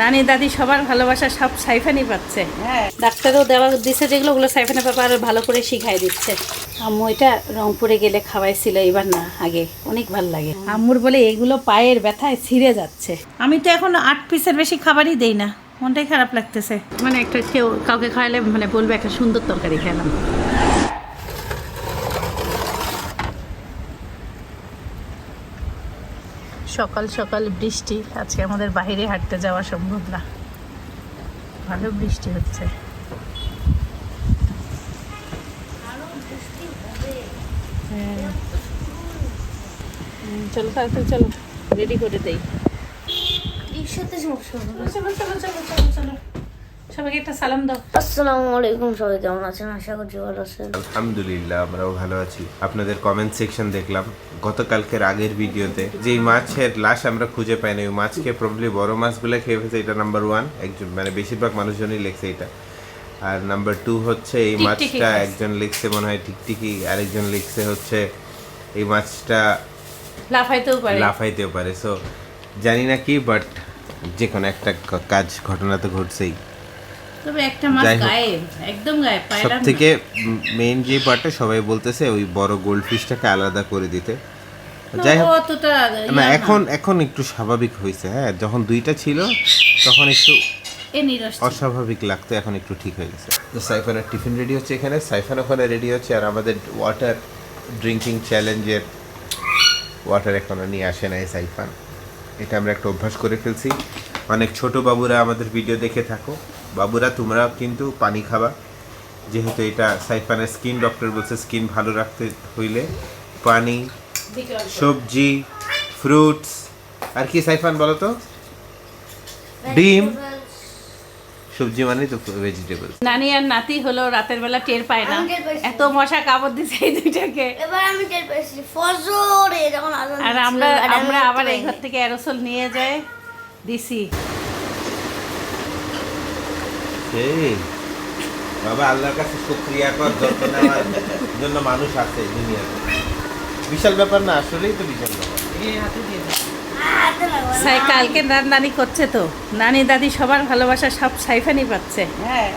নানি দাদি সবার ভালোবাসা সব সাইফানি পাচ্ছে। হ্যাঁ ডাক্তারও দেওয়া দিচ্ছে যেগুলো ওগুলো সাইফানের পাপা আরও ভালো করে শিখাই দিচ্ছে। আম্মু এটা রংপুরে গেলে খাওয়াইছিল এবার না আগে অনেক ভালো লাগে। আম্মুর বলে এগুলো পায়ের ব্যথায় ছিঁড়ে যাচ্ছে। আমি তো এখন আট পিসের বেশি খাবারই দেই না মনটাই খারাপ লাগতেছে। মানে একটা কেউ কাউকে খাওয়ালে মানে বলবে একটা সুন্দর তরকারি খেলাম। সকাল সকাল বৃষ্টি। আজকে আমাদের বাইরে হাঁটতে যাওয়া সম্ভব না। ভালো বৃষ্টি হচ্ছে। হ্যাঁ। হুম, চলো তাড়াতাড়ি চলো রেডি করে দেই। চলো চলো চলো চলো চলো। সবাইকে একটা সালাম দাও। আসসালামু আলাইকুম সবাই কেমন আছেন? আশা করছি ভালো আছেন। আলহামদুলিল্লাহ আমরাও ভালো আছি। আপনাদের কমেন্ট সেকশন দেখলাম। গতকালকের আগের ভিডিওতে যে মাছের লাশ আমরা খুঁজে পাই না ওই মাছকে প্রবলি বড় মাছগুলো খেয়ে ফেলছে এটা নাম্বার ওয়ান একজন মানে বেশিরভাগ মানুষজনই লেখছে এটা। আর নাম্বার টু হচ্ছে এই মাছটা একজন লিখছে মনে হয় টিকটিকি আরেকজন লিখছে হচ্ছে এই মাছটা লাফাইতেও পারে। লাফাইতেও পারে। সো জানি না কি বাট যে কোনো একটা কাজ ঘটনা তো ঘটছেই। তবে একটা মাছ। গায়েব একদম গায়েব সব পাইলাম থেকে মেইন যে পার্টটা সবাই বলতেছে ওই বড় গোল্ড ফিশটাকে আলাদা করে দিতে। যাই হোক না এখন এখন একটু স্বাভাবিক হয়েছে হ্যাঁ যখন দুইটা ছিল তখন একটু অস্বাভাবিক লাগতো এখন একটু ঠিক হয়ে গেছে। তো সাইফানের টিফিন রেডি হচ্ছে এখানে সাইফান ওখানে রেডি হচ্ছে আর আমাদের ওয়াটার ড্রিঙ্কিং চ্যালেঞ্জের ওয়াটার এখনও নিয়ে আসে নাই সাইফান। এটা আমরা একটা অভ্যাস করে ফেলছি। অনেক ছোট বাবুরা আমাদের ভিডিও দেখে থাকো। বাবুরা তোমরা কিন্তু পানি খাবা। যেহেতু এটা সাইফানের স্কিন ডক্টর বলছে স্কিন ভালো রাখতে হইলে পানি সবজি ফ্রুটস আর কি সাইফান বলো তো? ডিম। সবজি মানে তো ভেজিটেবল নানি আর নাতি হলো রাতের বেলা টের পায় না। পাইছি। এত মশা কামড় দিছে এই দুইটাকে। এবার আমি টের পেয়েছি ফজরে যখন আর আমরা আমরা আবার এই ঘর থেকে অ্যারোসল নিয়ে যাই দিছি। এই বাবা আল্লাহর কাছে শুক্রিয়া কর যত্ন নেওয়ার জন্য মানুষ আছে দুনিয়াতে। বিশাল ব্যাপার না আসলেই তো বিশাল ব্যাপার। সাই কালকে নান নানি করছে তো। নানি দাদি সবার ভালোবাসা সব সাইফানি পাচ্ছে। হ্যাঁ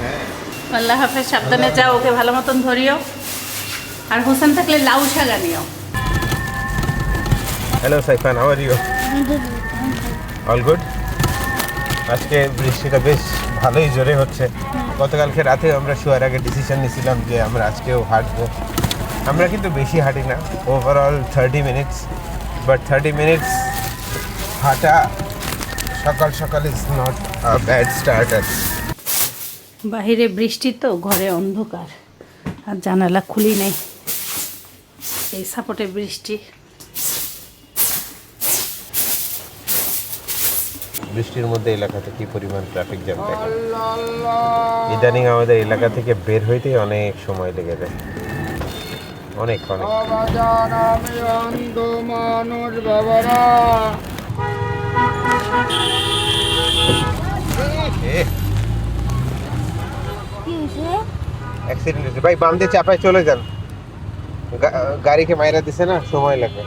হ্যাঁ। আল্লাহ হাফেজ সাবধানে যাও ওকে ভালো মতন ধরিও। আর হোসেন থাকলে লাউ শাক আনিও। Hello Saifan how are you all good আজকে বৃষ্টিটা বেশ ভালোই জোরে হচ্ছে। গতকালকে রাতে আমরা শোয়ার আগে ডিসিশন নিয়েছিলাম যে আমরা আজকেও হাঁটবো। আমরা কিন্তু বেশি হাঁটি না overall thirty minutes but thirty minutes হাঁটা সকাল সকাল ইজ নট ব্যাড স্টার্টার বাহিরে বৃষ্টি তো, ঘরে অন্ধকার। আর জানালা খুলি নেই। এই সাপোর্টে বৃষ্টি। বৃষ্টির মধ্যে এলাকাতে কি পরিমাণ ট্রাফিক জ্যাম থাকে? ইদানিং আমাদের এলাকা থেকে বের হইতেই অনেক সময় লেগে যায়। অনেক অনেক। মানুষ বাবারা অ্যাক্সিডেন্ট হয়েছে। ভাই বাম দিয়ে চাপায় চলে যান। গাড়িকে মাইরা দিছে না সময় লাগবে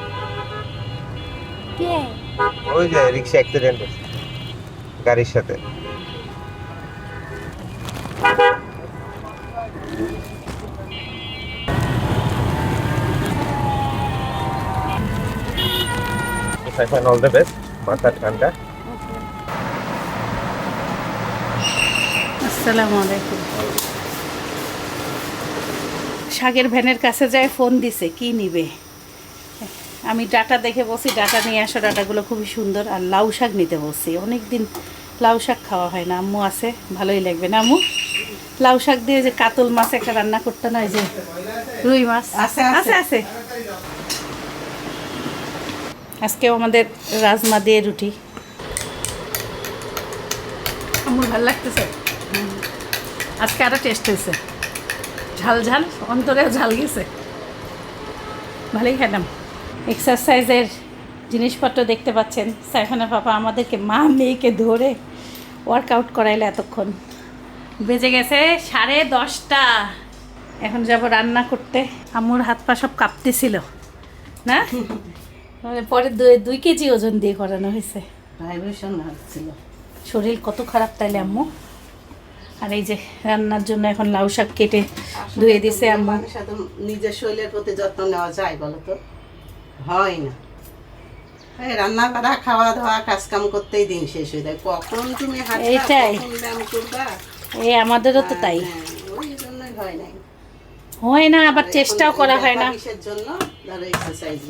ওই যে রিক্সা অ্যাক্সিডেন্ট হয়েছে। গাড়ির সাথে। সাইফান আলাইকুম। শাকের ভ্যানের কাছে যায় ফোন দিছে কি নিবে? আমি ডাটা দেখে বসি ডাটা নিয়ে আসো ডাটাগুলো খুবই সুন্দর। আর লাউ শাক নিতে বসছি অনেক দিন লাউ শাক খাওয়া হয় না। আম্মু আছে ভালোই লাগবে না আম্মু? লাউ শাক দিয়ে যে কাতল মাছ একটা রান্না করতে নয় যে রুই মাছ? আছে, আছে। আছে আজকেও আমাদের রাজমা দিয়ে রুটি। আমার ভালো লাগতেছে? আজকে আরও টেস্ট হয়েছে। ঝাল ঝাল অন্তরেও ঝাল গেছে। ভালোই খেলাম। এক্সারসাইজের জিনিসপত্র দেখতে পাচ্ছেন। সাইফানা পাপা আমাদেরকে মা মেয়েকে ধরে ওয়ার্কআউট করাইলে এতক্ষণ। বেজে গেছে সাড়ে দশটা। এখন যাব রান্না করতে। আম্মুর হাত পা সব কাঁপতেছিল না? মানে পরে দুই দুই কেজি ওজন দিয়ে করানো হয়েছে। ভাইব্রেশন হচ্ছিল শরীর কত খারাপ তাইলে আম্মু? আর এই যে রান্নার জন্য এখন লাউ শাক কেটে ধুয়ে দিছে আম্মু। নিজের শরীরের প্রতি যত্ন নেওয়া যায় বলো তো? হয় না। রান্না করা খাওয়া দাওয়া কাজ কাম করতেই দিন শেষ হয়ে যায়। কখন তুমি এইটাই। এই আমাদেরও তো তাই। হ্যাঁ, ওই জন্যই হয় নাই। হয় না আবার চেষ্টাও করা হয় না। কিসের জন্য ধরো এক্সারসাইজ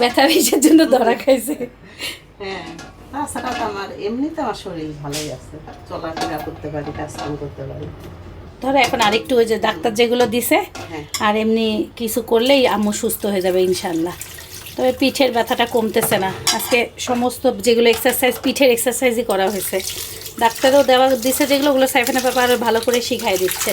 ব্যথা বিষের জন্য ধরা খাইছে। হ্যাঁ তাছাড়া তো আমার এমনিতে আমার শরীর ভালোই আছে। চলাফেরা করতে পারি কাজ কাম করতে পারি। ধরো এখন আরেকটু ওই যে ডাক্তার যেগুলো দিছে হ্যাঁ। আর এমনি কিছু করলেই আম্মু সুস্থ হয়ে যাবে ইনশাল্লাহ তবে পিঠের ব্যথাটা কমতেছে না। আজকে সমস্ত যেগুলো এক্সারসাইজ পিঠের এক্সারসাইজই করা হয়েছে। ডাক্তারও দেওয়া দিচ্ছে যেগুলো ওগুলো সাইফানের ব্যাপার আরও ভালো করে শিখাই দিচ্ছে।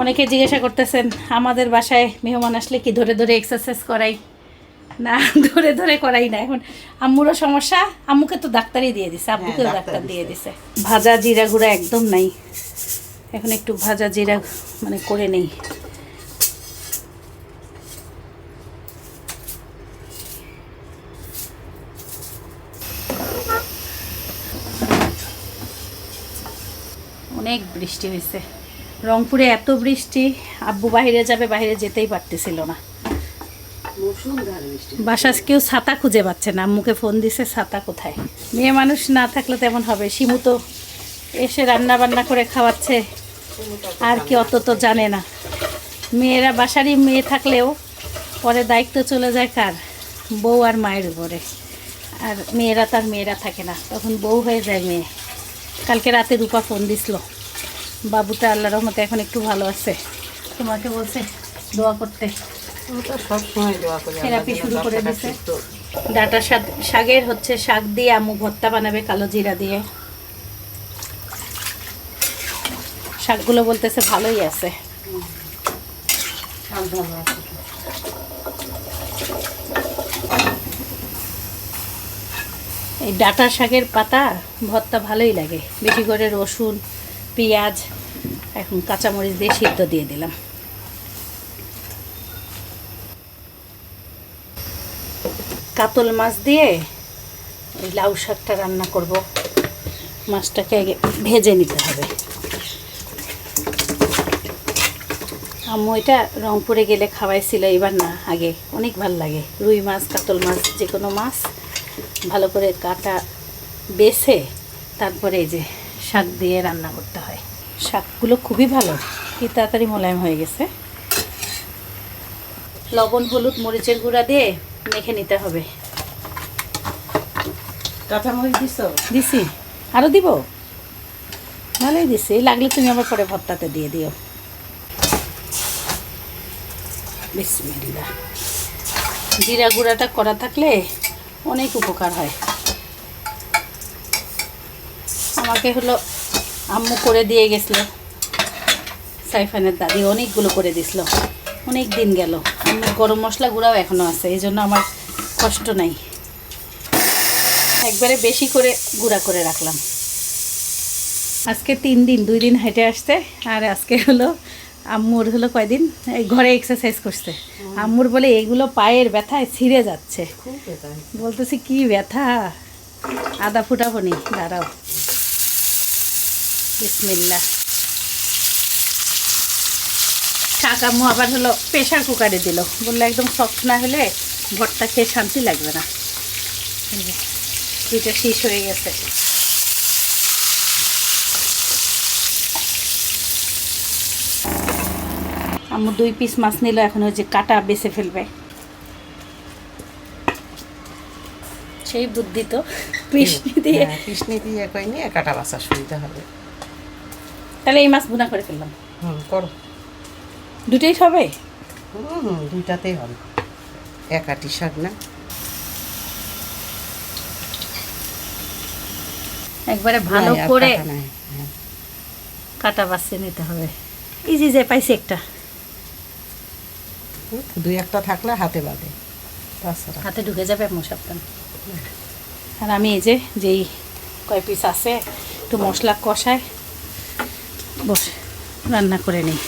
অনেকে জিজ্ঞাসা করতেছেন আমাদের বাসায় মেহমান আসলে কি ধরে ধরে এক্সারসাইজ করাই? না ধরে ধরে করাই না। এখন আম্মুরও সমস্যা আম্মুকে তো ডাক্তারই দিয়ে দিছে আব্বুকেও ডাক্তার ডাক্তার দিয়ে দিছে। ভাজা জিরা গুঁড়া একদম নাই। এখন একটু ভাজা জিরা মানে করে নেই। অনেক বৃষ্টি হয়েছে। রংপুরে এত বৃষ্টি আব্বু বাইরে যাবে বাইরে যেতেই পারতেছিল না। বাসায় কেউ ছাতা খুঁজে পাচ্ছে না আম্মুকে ফোন দিছে ছাতা কোথায়? মেয়ে মানুষ না থাকলে তেমন হবে। শিমু তো এসে রান্না বান্না করে খাওয়াচ্ছে আর কি অত তো জানে না। মেয়েরা বাসারই মেয়ে থাকলেও পরে দায়িত্ব চলে যায় কার? বউ আর মায়ের উপরে। আর মেয়েরা তার মেয়েরা থাকে না তখন বউ হয়ে যায় মেয়ে। কালকে রাতে রূপা ফোন দিছিল বাবুটা আল্লাহ রহমতে এখন একটু ভালো আছে। তোমাকে বলছে দোয়া করতে। আমি থেরাপি শুরু করে দিছে। ডাটা শাক শাকের হচ্ছে শাক দিয়ে আম্মু ভর্তা বানাবে কালো জিরা দিয়ে। শাকগুলো বলতেছে ভালোই আছে। ভালো আছে। এই ডাটা শাকের পাতা, ভর্তা ভালোই লাগে। বেশি করে রসুন, পেঁয়াজ, এখন কাঁচামরিচ দিয়ে সিদ্ধ দিয়ে দিলাম। কাতল মাছ দিয়ে ওই লাউ শাকটা রান্না করব। মাছটাকে আগে ভেজে নিতে হবে। আম্মু এটা রংপুরে গেলে খাওয়াইছিল এবার না, আগে অনেক ভালো লাগে। রুই মাছ, কাতল মাছ যে কোনো মাছ। ভালো করে কাটা বেছে তারপরে এই যে শাক দিয়ে রান্না করতে হয়। শাকগুলো খুবই ভালো। কি তাড়াতাড়ি মোলায়েম হয়ে গেছে। লবণ হলুদ মরিচের গুঁড়া দিয়ে মেখে নিতে হবে। কাঁচামরিচ দিছো? দিছি। আরও দিব? ভালোই দিছি। লাগলে তুমি আবার পরে ভর্তাতে দিয়ে দিও। বিসমিল্লাহ। জিরা গুঁড়াটা করা থাকলে অনেক উপকার হয়। আমাকে হলো আম্মু করে দিয়ে গেছিল। সাইফানের দাদি অনেকগুলো করে দিছিল। অনেক দিন গেল। আমার গরম মশলা গুঁড়াও এখনও আছে, এই জন্য আমার কষ্ট নাই। একবারে বেশি করে গুঁড়া করে রাখলাম। আজকে তিন দিন, দুই দিন হেঁটে আসতে, আর আজকে হলো আম্মুর হলো কয়দিন? এই ঘরে এক্সারসাইজ করছে। আম্মুর বলে এগুলো পায়ের ব্যথায় ছিঁড়ে যাচ্ছে। বলতেছি কি ব্যথা? আদা ফুটাবো নি দাঁড়াও। বিসমিল্লা শাক আম্মু আবার হলো প্রেশার কুকারে দিল। বলল একদম সফট না হলে ভরটা খেয়ে শান্তি লাগবে না। দুইটা শীষ হয়ে গেছে। আম্মু দুই পিস মাছ নিল এখন ওই যে কাটা বেছে ফেলবে। সেই বুদ্ধি তো। কৃষ্ণ দিয়ে কৃষ্ণি দিয়ে কই নিয়ে কাটা বাসা সুবিধা হবে। তাহলে এই মাছ বুনা করে ফেললাম। হুম করো। দুটোই হবে? হুম হুম দুইটাতেই হবে। একাটি শাক না? একবারে ভালো করে কাটা। হ্যাঁ। কাটা বাছিয়ে নিতে হবে। ইজি যে পাইছি একটা। দুই একটা থাকলে হাতে বাঁধে। তাছাড়া হাতে ঢুকে যাবে এমন আর আমি এই যে যেই কয় পিস আছে একটু মশলা কষায় বসে রান্না করে নিই।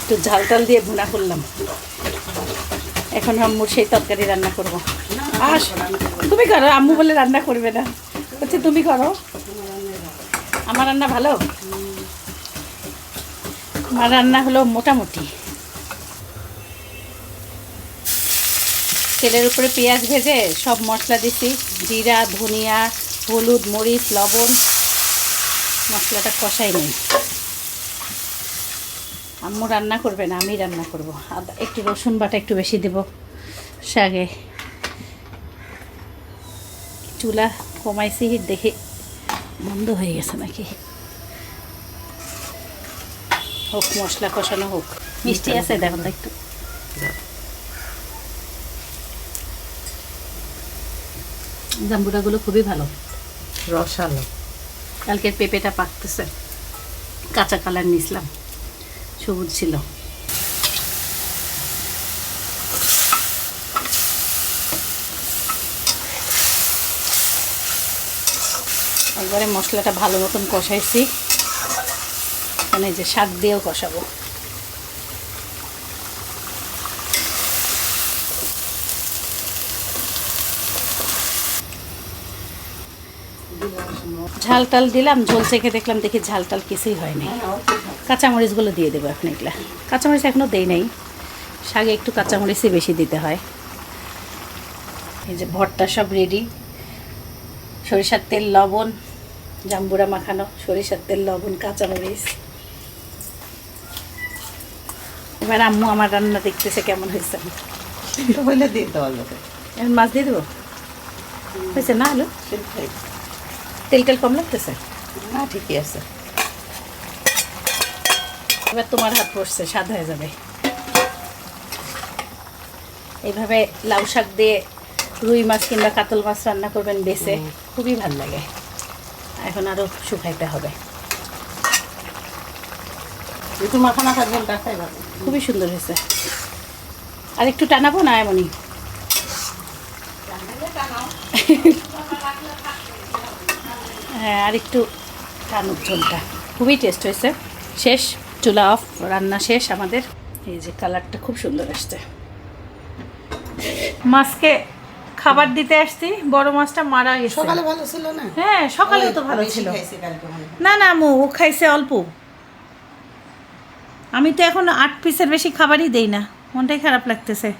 একটু ঝাল টাল দিয়ে ভুনা করলাম। এখন আম্মুর সেই তরকারি রান্না করব। আস তুমি করো আম্মু বলে রান্না করবে না। বলছে তুমি করো। আমার রান্না ভালো? আমার রান্না হলো মোটামুটি। তেলের উপরে পেঁয়াজ ভেজে সব মশলা দিছি। জিরা, ধনিয়া, হলুদ, মরিচ, লবণ। মশলাটা কষাই নেই। আম্মু রান্না করবে না, আমি রান্না করব। আদা, একটু রসুন বাটা একটু বেশি দেব শাগে। চুলা কমাইছি, দেখে বন্ধ হয়ে গেছে নাকি। হোক মশলা কষানো হোক। মিষ্টি আছে দেখুন তো একটু। জাম্বুরাগুলো খুবই ভালো। রসালো। কালকের পেঁপেটা পাকতেছে। কাঁচা কালার নিছিলাম। সবুজ ছিল। একবারে মশলাটা ভালো মতন কষাইছি। মানে যে শাক দিয়েও কষাবো। ঝাল টাল দিলাম, ঝোল চেখে দেখলাম দেখি ঝাল টাল কিছুই হয়নি। কাঁচামরিচগুলো দিয়ে দেবো এখন এগুলা। কাঁচামরিচ এখনও দেই নাই। শাকে একটু কাঁচামরিচই বেশি দিতে হয়। এই যে ভর্তা সব রেডি সরিষার তেল, লবণ, জাম্বুরা মাখানো সরিষার তেল, লবণ, কাঁচামরিচ। এবার আম্মু আমার রান্না দেখতেছে কেমন হয়েছে। এখন মাছ দিয়ে দেবো? হয়েছে না আলু? তেল টেল কম লাগতেছে? না ঠিকই আছে। এবার তোমার হাত পড়ছে স্বাদ হয়ে যাবে। এইভাবে লাউ শাক দিয়ে রুই মাছ কিংবা কাতল মাছ রান্না করবেন বেছে খুবই ভালো লাগে। এখন আরও শুকাইতে হবে। মাখা মাখা ঝোলটা খাই ভালো। খুবই সুন্দর হয়েছে। আর একটু টানাবো না এমনই? হ্যাঁ আর একটু টানুক ঝোলটা। খুবই টেস্ট হয়েছে। শেষ চুলা অফ রান্না শেষ আমাদের। এই যে কালারটা খুব সুন্দর আসছে। মাছকে খাবার দিতে আসছি বড় মাছটা মারা গেছে। সকালে ভালো ছিল না? হ্যাঁ সকালে তো ভালো ছিল। না না মু খাইছে অল্প। আমি তো এখন আট পিসের বেশি খাবারই দেই না। মনটাই খারাপ লাগতেছে।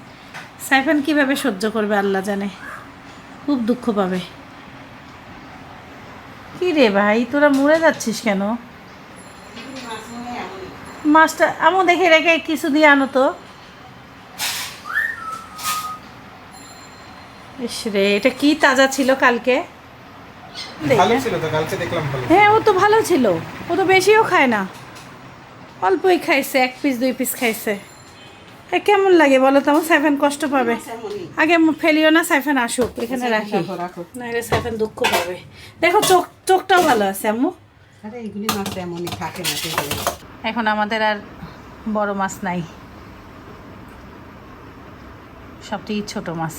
সাইফান কীভাবে সহ্য করবে আল্লাহ জানে। খুব দুঃখ পাবে। কি রে ভাই তোরা মরে যাচ্ছিস কেন? মাছটা আমও দেখে রেখে কিছু দিয়ে আনো তো। ইস রে এটা কি তাজা ছিল কালকে? হ্যাঁ ও তো ভালো ছিল। ও তো বেশিও খায় না। অল্পই খাইছে এক পিস দুই পিস খাইছে। এ কেমন লাগে বলো তো? আমার সাইফেন কষ্ট পাবে। আগে ফেলিও না সাইফেন আসুক এখানে রাখি। রাখো, রাখো। না এলে সাইফান দুঃখ পাবে। দেখো চোখ চোখটাও ভালো আছে আম্মু। এখন আমাদের আর বড় মাছ নাই। সবটি ছোট মাছ।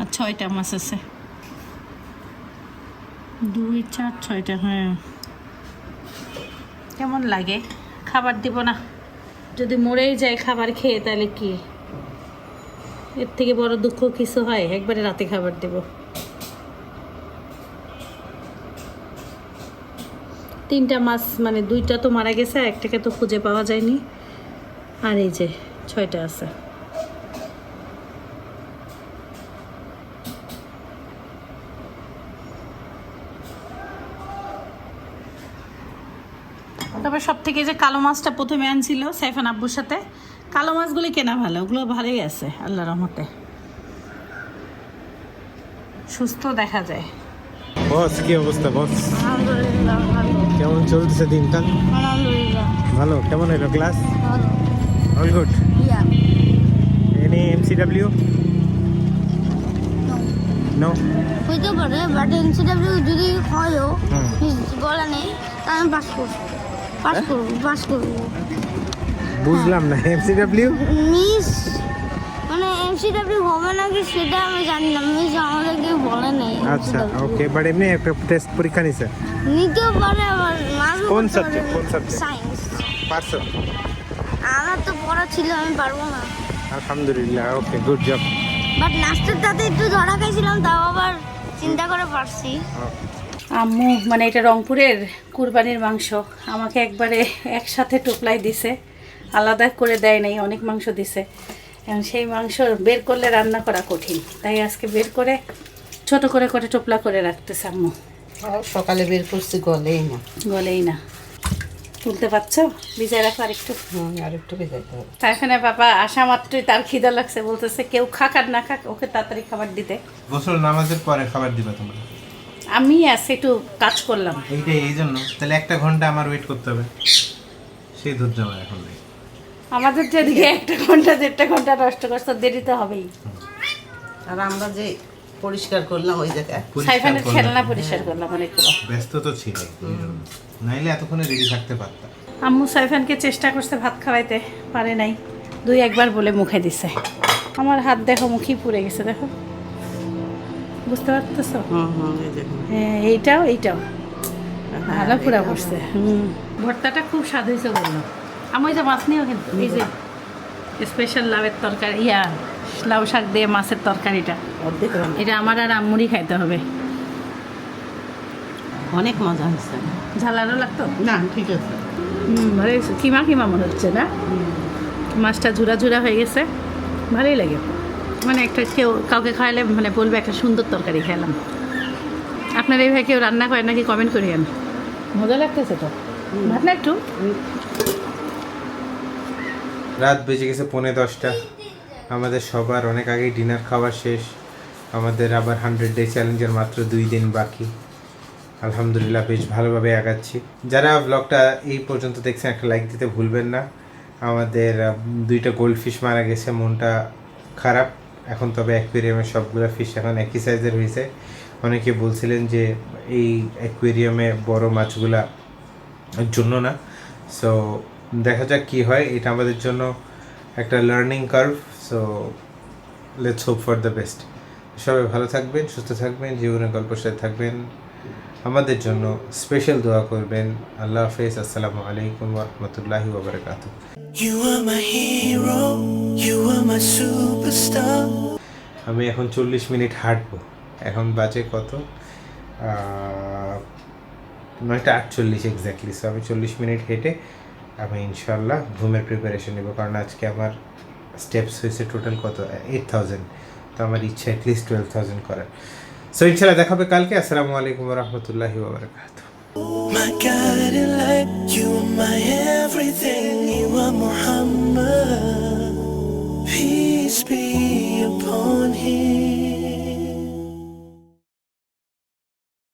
আর ছয়টা মাছ আছে। দুই চার ছয়টা হ্যাঁ। কেমন লাগে? খাবার দিব না। যদি মরেই যায় খাবার খেয়ে, তাহলে কি? এর থেকে বড় দুঃখ কিছু হয়? একবারে রাতে খাবার দেব। তিনটা মাছ মানে দুইটা তো মারা গেছে, একটাকে তো খুঁজে পাওয়া যায়নি। আর এই যে, ছয়টা আছে। তবে সব থেকে যে কালো মাছটা প্রথমে আনছিল সাইফান আব্বুর সাথে। কালো মাছগুলি কেনা ভালো ওগুলো ভালোই আছে আল্লাহ রহমতে। সুস্থ দেখা যায়। বস কি অবস্থা বস? কেমন চলতেছে দিনকাল? ভালো কেমন হলো class? All good any MCW no হইতে পারে বাট এনসিডব্লিউ যদি হয়ও। বলা নেই তাহলে আমি পাস করব। পাস করব পাস করব। বুঝলাম না এমসিডব্লিউ মিস মানে এমসিডব্লিউ হবে নাকি সেটা আমি জানি না মিস আমাদেরকে বলে নেই আচ্ছা ওকে বাট এমনি একটা টেস্ট পরীক্ষা নিছে। নিতেও পারে আবার কোন subject? কোন subject? সায়েন্স পারছ আমার তো পড়া ছিল আমি পারব না। আলহামদুলিল্লাহ ওকে গুড জব বাট লাস্টের তাতে একটু ধরা খাইছিলাম তাও আবার চিন্তা করে পারছি। আম্মু মানে এটা রংপুরের কুরবানির মাংস আমাকে একবারে একসাথে টোপলাই দিছে। আলাদা করে দেয় নাই অনেক মাংস দিছে। এবং সেই মাংস বের করলে রান্না করা কঠিন। তাই আজকে বের করে ছোট করে করে টোপলা করে রাখতেছে আম্মু। সকালে বের করছি গলেই না। বলেই না। তুলতে পারছ? ভিজায় রাখো আর একটু হুম আর একটু ভেজাইতে হবে। তার এখানে বাবা আসা মাত্রই তার খিদা লাগছে বলতেছে কেউ খাক আর না খাক ওকে তাড়াতাড়ি খাবার দিতে। গোসল নামাজের পরে খাবার দিবা তোমরা। আমি আজকে একটু কাজ করলাম। এইটাই এই জন্য। তাহলে একটা ঘণ্টা আমার ওয়েট করতে হবে। সেই ধৈর্য আমার এখন নেই। আমাদের যেদিকে একটা ঘণ্টা দেড়টা ঘণ্টা নষ্ট করছে দেরি তো হবেই। আর আমরা যে পরিষ্কার করলাম ওই জায়গায়। সাইফানের খেলনা পরিষ্কার করলাম অনেকগুলো। ব্যস্ত তো ছিল নাইলে এতক্ষণে রেডি থাকতে পারতাম। আম্মু সাইফানকে চেষ্টা করছে ভাত খাওয়াইতে পারে নাই। দুই একবার বলে মুখে দিছে। আমার হাত দেখো মুখই পুড়ে গেছে দেখো। বুঝতে পারতেছো? হ্যাঁ এইটাও এইটাও। ভালো পুরা পড়ছে ভর্তাটা খুব স্বাদ হয়েছে বলল আমি ওই যে মাছ নিয়েও কিন্তু এই যে স্পেশাল লাউয়ের তরকারি ইয়া লাউ শাক দিয়ে মাছের তরকারিটা। এটা আমার আর আম্মুরই খাইতে হবে। অনেক মজা হয়েছে। ঝালারও লাগতো? না ঠিক আছে। হুম ভালো কিমা কিমা মনে হচ্ছে না? মাছটা ঝুরা ঝুরা হয়ে গেছে। ভালোই লাগে। মানে একটা কেউ কাউকে খাওয়ালে মানে বলবে একটা সুন্দর তরকারি খেলাম আপনার এইভাবে কেউ রান্না করে নাকি কমেন্ট করি আমি? মজা লাগতেছে তো। ভাত না একটু? রাত বেজে গেছে পৌনে দশটা। আমাদের সবার অনেক আগেই ডিনার খাওয়া শেষ। আমাদের আবার হান্ড্রেড ডে চ্যালেঞ্জের মাত্র দুই দিন বাকি। আলহামদুলিল্লাহ বেশ ভালোভাবে আগাচ্ছি। যারা ব্লগটা এই পর্যন্ত দেখছেন একটা লাইক দিতে ভুলবেন না। আমাদের দুইটা গোল্ড ফিশ মারা গেছে মনটা খারাপ। এখন তবে অ্যাকুয়ারিয়ামে সবগুলো ফিশ এখন একই সাইজের হয়েছে। অনেকে বলছিলেন যে এই অ্যাকুয়ারিয়ামে বড় মাছগুলা জন্য না। সো দেখা যাক কি হয়। এটা আমাদের জন্য একটা learning curve so let's hope for the best সবাই ভালো থাকবেন, সুস্থ থাকবেন, জীবনের গল্পের সাথে থাকবেন। আমাদের জন্য স্পেশাল দোয়া করবেন। আল্লাহ হাফেজ আসসালামু আলাইকুম রহমতুল্লাহি ওবরাকাত. আমি এখন চল্লিশ মিনিট হাঁটবো। এখন বাজে কত? নয়টা আটচল্লিশ এক্স্যাক্টলি সো আমি চল্লিশ মিনিট হেঁটে আমি ইনশাল্লাহ ঘুমের প্রিপারেশন নেব কারণ আজকে আমার স্টেপস হয়েছে টোটাল কত? এইট থাউজেন্ড তো আমার ইচ্ছা অ্যাটলিস্ট টুয়েলভ থাউজেন্ড করার। সো ইনশাল্লাহ দেখাবে কালকে আসসালামু আলাইকুম রহমতুল্লাহি ওবরাকাতু My God, I like you, my everything, you are Muhammad. Peace be upon him.